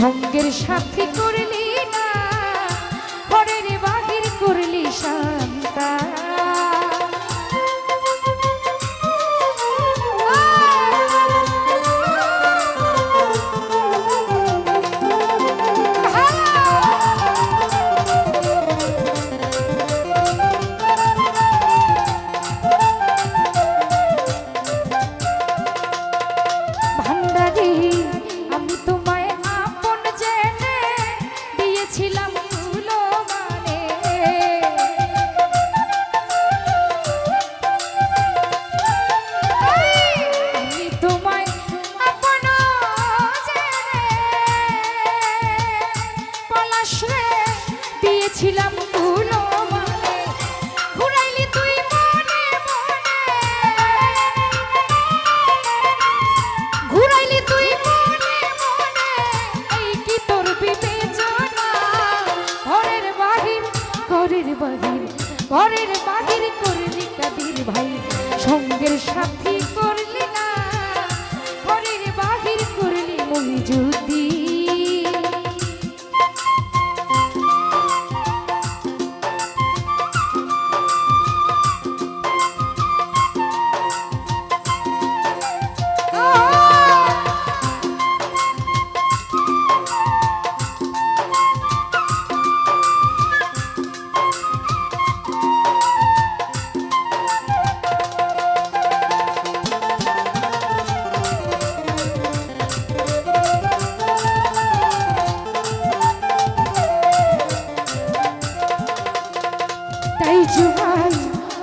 সঙ্গের সাথী করলি না ঘরের বাহির করলি সা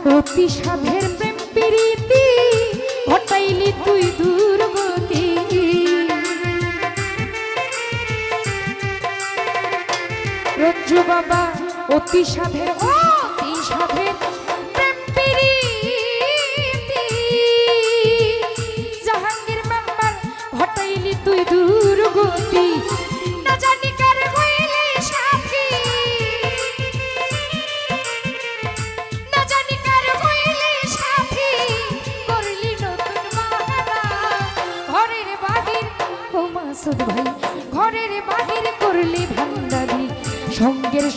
অতি সাধের প্রেম প্রীতি ঘটাইলি তুই দুর্গতি রজ্জু বাবা অতি সাধের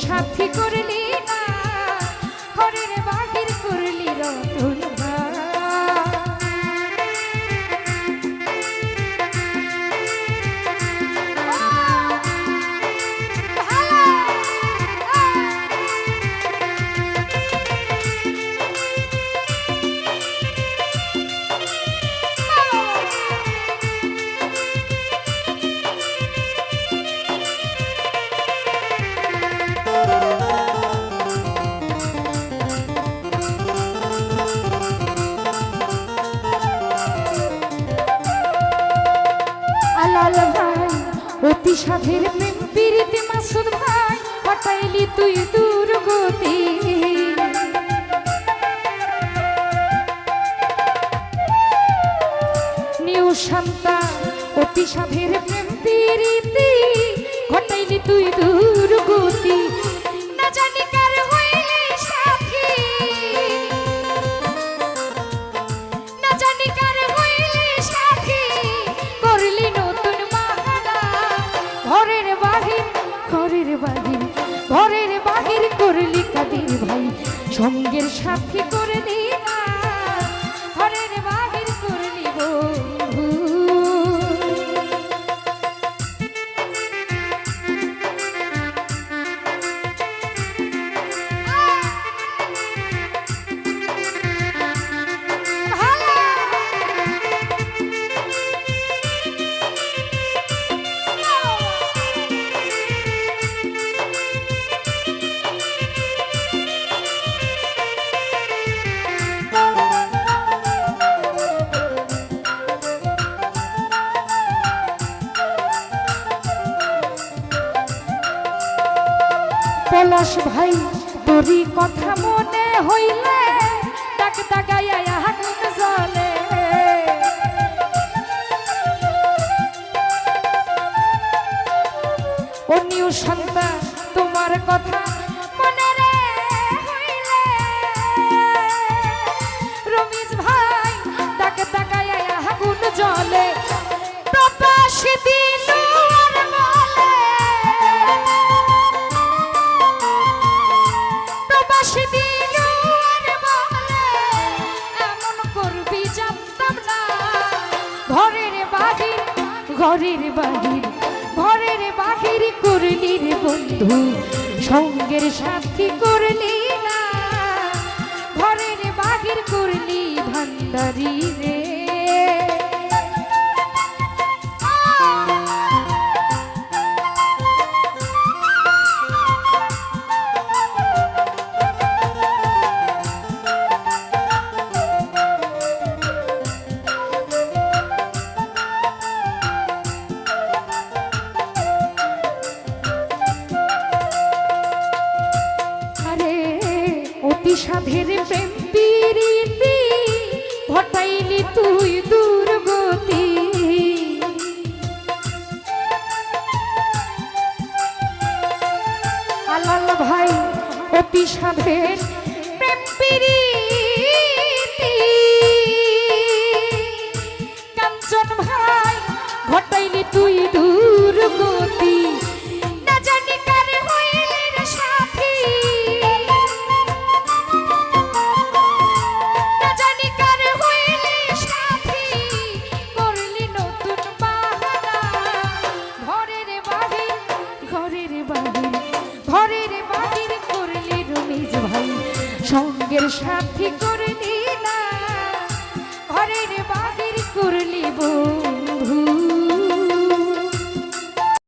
সাথী করলে সাধের প্রেম মাসুদ ভাই হটাইলি তুই দুর্গতি। নিউ শান্তা অতি সাধের প্রেম পিড়িতে সাক্ষী পলাশ ভাই তোরই কথা মনে হইলে ডাক ডাকাইয়া হাগুন জ্বলে ঘরের বাহির ঘরের বাহির করলি রে বন্ধু। সঙ্গের সাথী করলি না, ঘরের বাহির করলি ভান্ডারি রে। সাধের প্রেম প্রীতি ঘটাইলি তুই দুর্গতি। আলাল ভাই অতি সাধের প্রেম প্রীতি কাঞ্চন ভাই ঘটাইলি তুই দুর্গতি। বাহির ঘরের বাহির করলে রমিজ ভাই সঙ্গের সাথী করলি না ঘরের বাহির করলি বউ